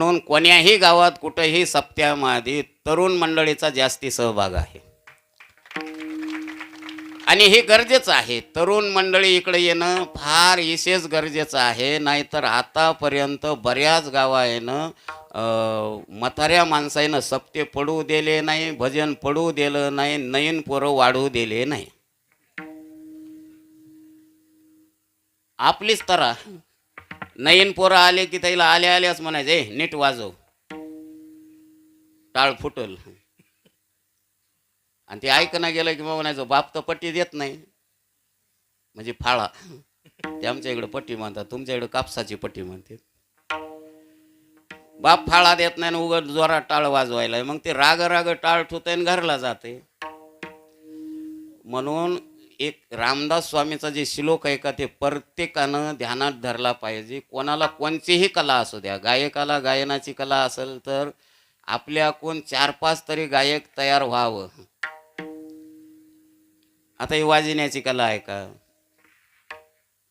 म्हणून कोण्याही गावात कुठेही सप्त्यामध्ये तरुण मंडळीचा जास्ती सहभाग आहे. आणि हे गरजेचं आहे. तरुण मंडळी इकडे येणं फार विशेष गरजेचं आहे. नाहीतर आतापर्यंत बऱ्याच गावानं म्हाताऱ्या माणसानं सप्ते पडू दिले नाही भजन पडू दिलं नाही नयन पोरं वाढू दिले नाही. आपलीच तरा नयन पोरं आले की त्याला आले आल्याच म्हणायचे "ए, नीट वाजव. टाळ फुटल. आणि ते ऐकणं गेलं की मग म्हणायचं बाप तर पट्टी देत नाही. म्हणजे फाळा. ते आमच्या इकडे पट्टी म्हणतात तुमच्या इकडे कापसाची पट्टी म्हणते बाप फाळा देत नाही आणि उघड जोरात टाळ वाजवायला मग ते राग राग टाळ ठुतय आणि घरला जाते म्हणून एक रामदास स्वामीचा जे श्लोक आहे का ते प्रत्येकानं ध्यानात धरला पाहिजे. कोणाला कोणतीही कला असू द्या. गायकाला गायनाची कला असेल तर आपल्याकून चार पाच तरी गायक तयार व्हावं. आता ही वाजण्याची कला आहे का?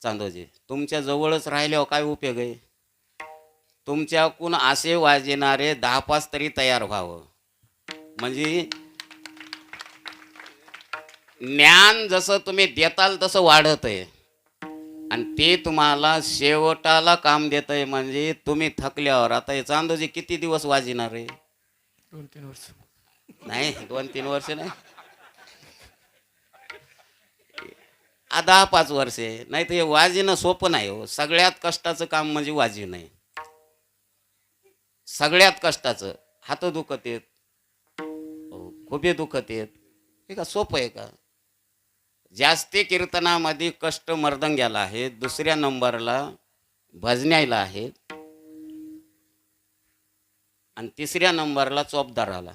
चांदोजी तुमच्या जवळच राहिल्यावर काय उपयोग आहे? तुमच्याकून असे वाजणारे दहा पाच तरी तयार व्हावं. म्हणजे ज्ञान जसं तुम्ही देताल तसं वाढत आहे आणि ते तुम्हाला शेवटाला काम देत आहे म्हणजे तुम्ही थकल्यावर. आता हे चांदोजी किती दिवस वाजणार आहे? दोन तीन वर्ष. नाही दोन तीन वर्ष नाही. आ, दहा पाच वर्षे नाही तर हे वाजिणं सोपं नाही हो. सगळ्यात कष्टाचं काम म्हणजे वाजिणं आहे. सगळ्यात कष्टाचं. हात दुखत येत हो, खुबे दुखत येत हे का सोपं आहे का? जास्ती कीर्तनामध्ये कष्ट मर्दंग्याला आहेत दुसऱ्या नंबरला भजन्याला आहेत आणि तिसऱ्या नंबरला चोपदाराला.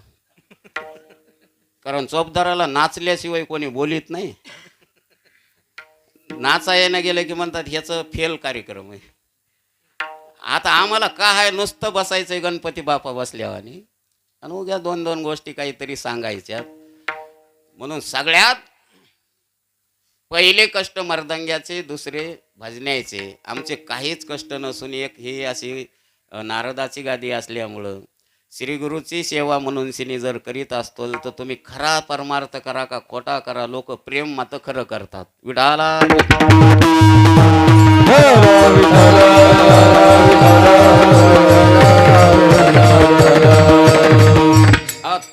कारण चोपदाराला नाचल्याशिवाय कोणी बोलीत नाही. नाचा येणं गेलं की म्हणतात ह्याचं फेल कार्यक्रम आहे. आता आम्हाला का आहे नुसतं बसायचंय गणपती बापा बसल्यावानी? आणि उद्या दोन दोन गोष्टी काहीतरी सांगायच्या म्हणून सगळ्यात पहिले कष्ट मर्दंग्याचे दुसरे भजण्याचे आमचे काहीच कष्ट नसून एक ही अशी नारदाची गादी असल्यामुळं श्री गुरुची सेवा म्हणून सिनी जर करीत असतो तर तुम्ही खरा परमार्थ करा का खोटा करा लोक प्रेम मात्र खरं करतात. विडाला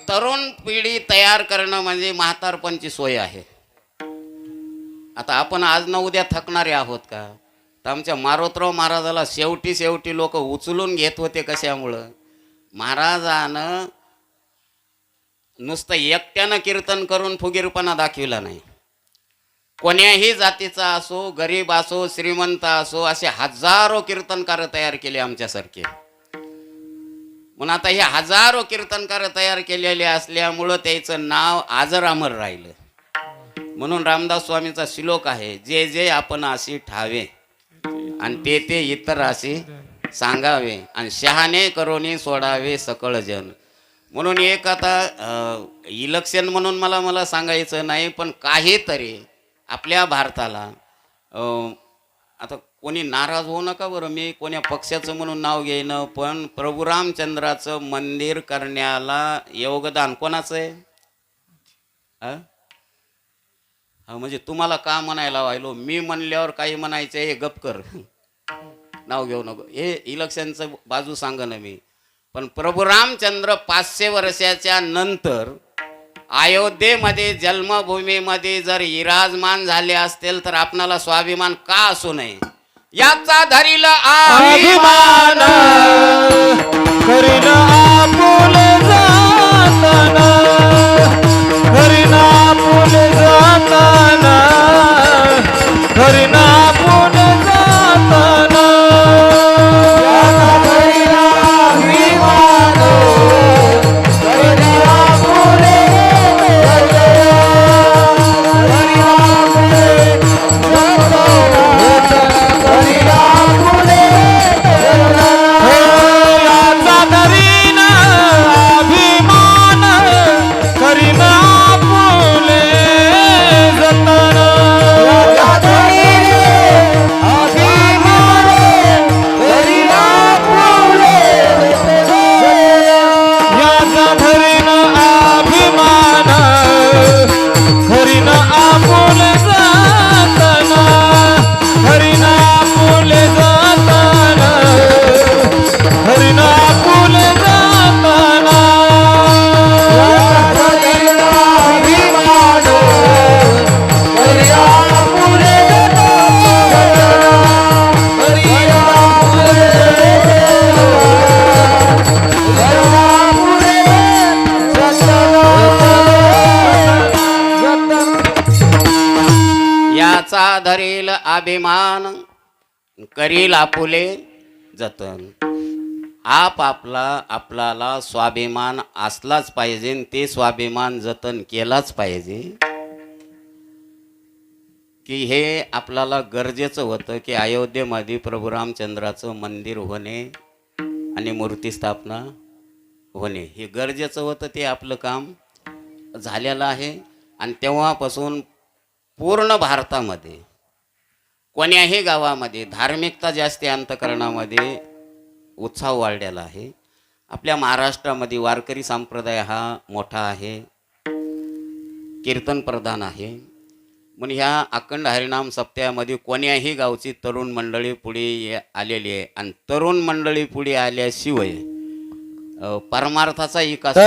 तरुण पिढी तयार करणं म्हणजे म्हातारपणची सोय आहे. आता आपण आज न उद्या थकणारे आहोत का? तर आमच्या मारोतराव महाराजाला शेवटी शेवटी लोक उचलून घेत होते कशामुळं? महाराजानं नुसतं एकट्यानं कीर्तन करून फुगीरपणा दाखविला नाही. कोण्याही जातीचा असो गरीब असो श्रीमंत असो असे हजारो कीर्तनकार तयार केले आमच्यासारखे. म्हणून आता हे हजारो कीर्तनकार तयार केलेले असल्यामुळं त्याचं नाव आजर अमर राहिलं. म्हणून रामदास स्वामीचा श्लोक आहे जे जे आपण अशी ठावे आणि ते ते इतर अशी सांगावे आणि शहाणे करोनी सोडावे सकळ जन. म्हणून एक आता इलेक्शन म्हणून मला मला सांगायचं नाही पण काहीतरी आपल्या भारताला आता कोणी नाराज होऊ नका बरं मी कोण्या पक्षाचं म्हणून नाव घेईन पण प्रभू रामचंद्राचं मंदिर करण्याला योगदान कोणाचं आहे? हा म्हणजे तुम्हाला का म्हणायला व्हायलो मी म्हणल्यावर काही म्हणायचं हे गप कर. नाव घेऊ नको. हे इलेक्शनचं बाजू सांग ना मी. पण प्रभू रामचंद्र पाचशे वर्षाच्या नंतर अयोध्येमध्ये जन्मभूमीमध्ये जर विराजमान झाले असतील तर आपणाला स्वाभिमान का असू नये? याचा धरील अभिमान. करील आपुले जतन. आप आपला आपल्याला स्वाभिमान असलाच पाहिजे आणि ते स्वाभिमान जतन केलाच पाहिजे. की हे आपल्याला गरजेचं होतं की अयोध्येमध्ये प्रभू रामचंद्राचं मंदिर होणे आणि मूर्ती स्थापना होणे. हे गरजेचं होतं ते आपलं काम झालेलं आहे. आणि तेव्हापासून पूर्ण भारतामध्ये कोण्याही गावामध्ये? धार्मिकता जास्ती अंतकरणामध्ये. उत्साह वाढलेला आहे. आपल्या महाराष्ट्रामध्ये वारकरी संप्रदाय हा मोठा आहे. कीर्तन प्रधान आहे. म्हणून ह्या अखंड हरिनाम सप्त्यामध्ये कोण्याही गावची तरुण मंडळी पुढे ये- आलेली आहे. आणि तरुण मंडळी पुढे आल्याशिवाय परमार्थाचा विकास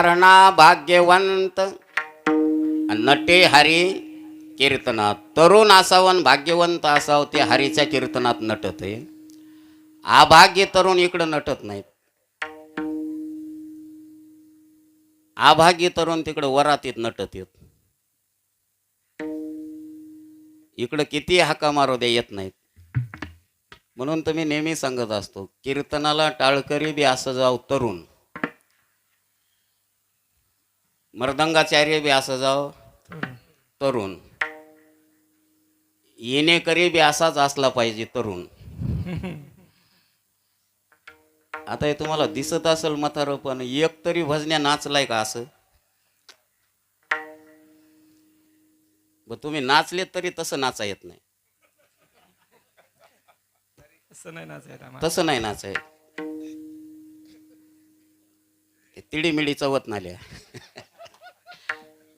तरणा भाग्यवंत नटे हरी कीर्तनात. तरुण असावं भाग्यवंत असावं ते हरीच्या कीर्तनात नटत आहे. अभाग्य तरुण इकडं नटत नाहीत. अभाग्य तरुण तिकडं येत नटत येत इकडं किती हाका मारू दे येत नाहीत. म्हणून तुम्ही नेहमी सांगत असतो कीर्तनाला टाळकरी बी असं जाऊ तरुण. मृदंगाचार्य बी असं जाव. तरुण. येणेकरी बी असाच असला पाहिजे तरुण. आता हे तुम्हाला दिसत असेल म्हातारं पण एक तरी भजन्या नाचलाय का असं? ब तुम्ही नाचलेत तरी तसं नाचा येत नाही. असं नाही नाचायला. तसं नाही नाचाय तिडीमिडी चवत नाल्या.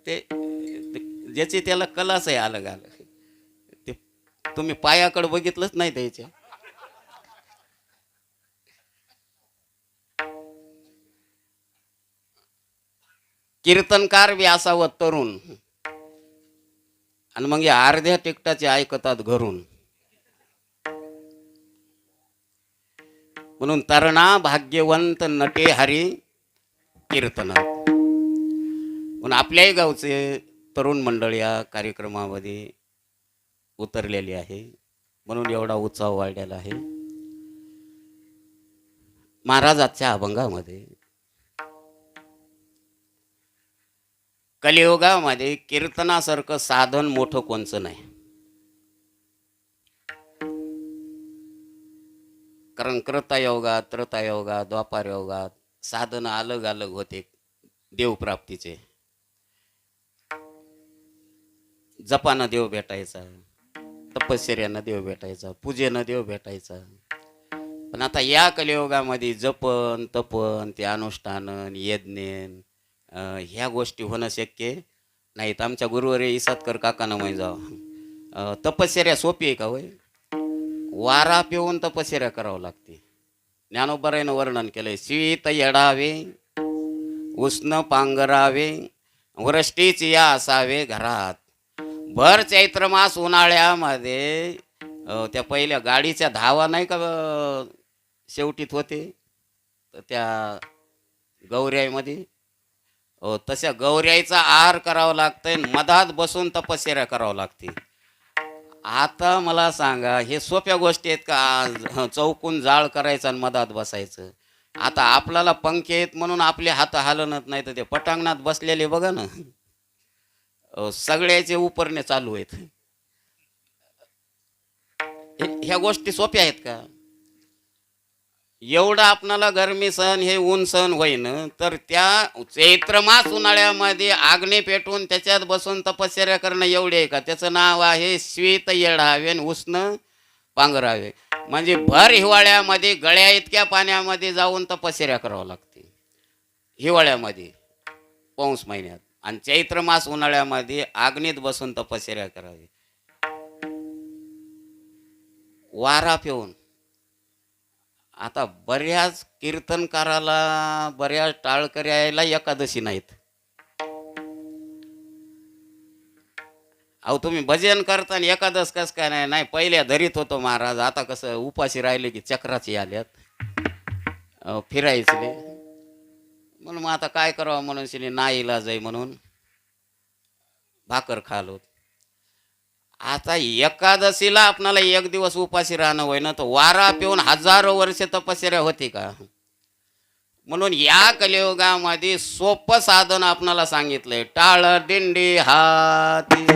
ते ज्याची त्याला कलाच आहे अलग अलग. ते तुम्ही पायाकडे बघितलंच नाही त्याच्या. कीर्तनकार बी असावं तरुण. आणि मग या अर्ध्या टिकटाचे ऐकतात घरून. म्हणून तरणा भाग्यवंत नटे हरी कीर्तन पण आपल्याही गावचे तरुण मंडळ या कार्यक्रमामध्ये उतरलेली आहे. म्हणून एवढा उत्साह वाढलेला आहे. महाराजाच्या अभंगामध्ये कलियुगामध्ये कीर्तनासारखं साधन मोठं कोणचं नाही. कारण कृतायोगात त्रतायोगात द्वापार योगात साधन अलग अलग होते देवप्राप्तीचे. जपानं देव भेटायचा तपश्चर्यानं देव भेटायचा पूजेनं देव भेटायचा. पण आता या कलियुगामध्ये जपन तपन ते अनुष्ठान यज्ञेन ह्या गोष्टी होणं शक्य नाहीत आमच्या गुरुवारी इसातकर काकानं माहीत जावं. तपश्चर्या सोपी आहे का होय? वारा पिऊन तपश्चर्या करावं लागते. ज्ञानोबरायनं वर्णन केलंय शीत येडावे उष्ण पांघरावे वृष्टीच या असावे घरात. भर चैत्र मास उन्हाळ्यामध्ये त्या पहिल्या गाडीच्या धावा नाही का शेवटीत होते? तर त्या गौऱ्याईमध्ये हो तशा गौऱ्याईचा आहार करावा लागतंय मधात बसून तपश्चर्या करावं लागते. आता मला सांगा हे सोप्या गोष्टी आहेत का? आज, चौकून जाळ करायचं आणि मधात बसायचं. आता आपल्याला पंखे आहेत म्हणून आपले हात हलवत नाही तर ते पटांगणात बसलेले बघा ना. सगळ्याचे उपरणे चालू आहेत. ह्या गोष्टी सोप्या आहेत का? एवढं आपणाला गरमी सण हे ऊन सण होईन तर त्या चैत्र मास उन्हाळ्यामध्ये आग्ने पेटून त्याच्यात बसून तपश्चर्या करणं एवढे आहे का? त्याचं नाव आहे श्वेत येढावे आणि उष्ण पांघरावे. म्हणजे भर हिवाळ्यामध्ये गळ्या इतक्या पाण्यामध्ये जाऊन तपश्चर्या करावं लागते. हिवाळ्यामध्ये पाऊस महिन्यात. आणि चैत्र मास उन्हाळ्यामध्ये आग्नीत बसून तपश्चर्या करावी. वारा पिऊन. आता बऱ्याच कीर्तनकाराला बऱ्याच टाळकऱ्याला एकादशी नाहीत. अहो तुम्ही भजन करता आणि एकादश कस काय नाही नाही पहिल्या धरीत होतो महाराज. आता कसं उपाशी राहिले की चक्राची आल्यात अहो, फिरायचले. म्हणून मग आता काय करावं म्हणून तिने नाही इलाज आहे म्हणून. भाकर खालो. आता एकादशीला आपणाला एक दिवस उपाशी राहणं होय ना तर वारा पिऊन हजारो वर्ष तपश्चर्या होती का? म्हणून या कलियुगामध्ये सोपं साधन आपणाला सांगितलंय टाळ दिंडी हाती.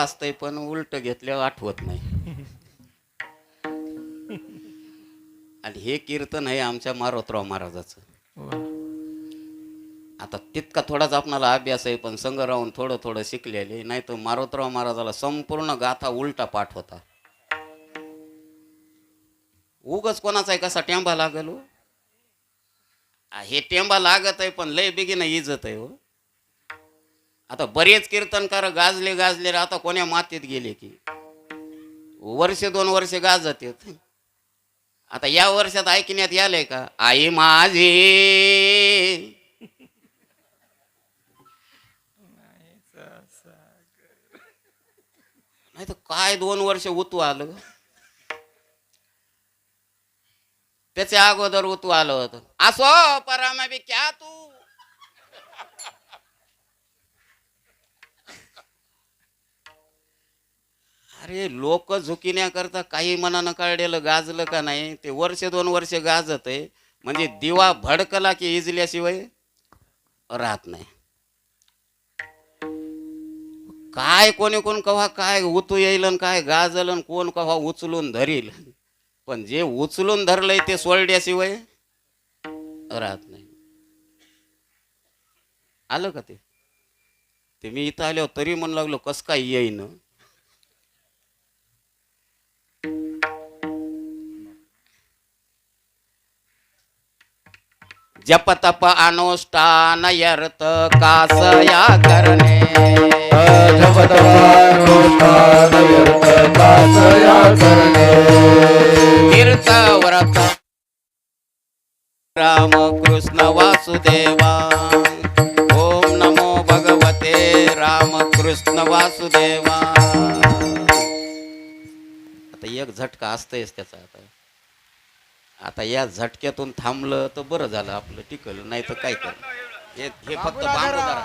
असतंय पण उलट घेतल्यावर आठवत नाही आणि हे कीर्तन आहे आमच्या मारोतराव महाराजाचं. आता तितका थोडाच आपणाला अभ्यास आहे पण संग राहून थोडं थोडं शिकलेले नाही तर मारोतराव महाराजाला संपूर्ण गाथा उलटा पाठ होता उगच कोणाचा आहे कसा टेंबा लागल हो? हे टेंबा लागत आहे पण लय बिगीनं इजत आहे हो आता बरेच कीर्तनकार गाजले गाजले आता कोण्या मातीत गेले की? वर्ष दोन वर्ष गाजत आता या वर्षात ऐकण्यात यालय का? आई माझी. नाही तर काय दोन वर्ष उतू आलं? त्याच्या अगोदर उतू आलं होतं. असो परामा बी क्या तू अरे लोक झुकिण्याकरता काही मनानं काढलेलं गाजलं का नाही ते वर्ष दोन वर्ष गाजत आहे म्हणजे दिवा भडकला की इजल्याशिवाय राहत नाही. काय कोणी कोण कव्हा काय उतू येईल आणि काय गाजल कोण कव्हा उचलून धरील. पण जे उचलून धरलंय ते सोडल्याशिवाय राहत नाही. आलं का ते? ते मी इथं आलो तरी म्हणू लागलो कस काय येईन? जप तप अनुष्ठान यर्थ कासया करणे तीर्थ व्रत राम कृष्ण वासुदेवा। ओम नमो भगवते राम कृष्ण वासुदेवा। आता एक झटका असतंयच त्याचा आता. आता या झटक्यातून थांबलं तर बरं झालं आपलं टिकलं नाही तर काय कर? हे हे फक्त बांबू धरा.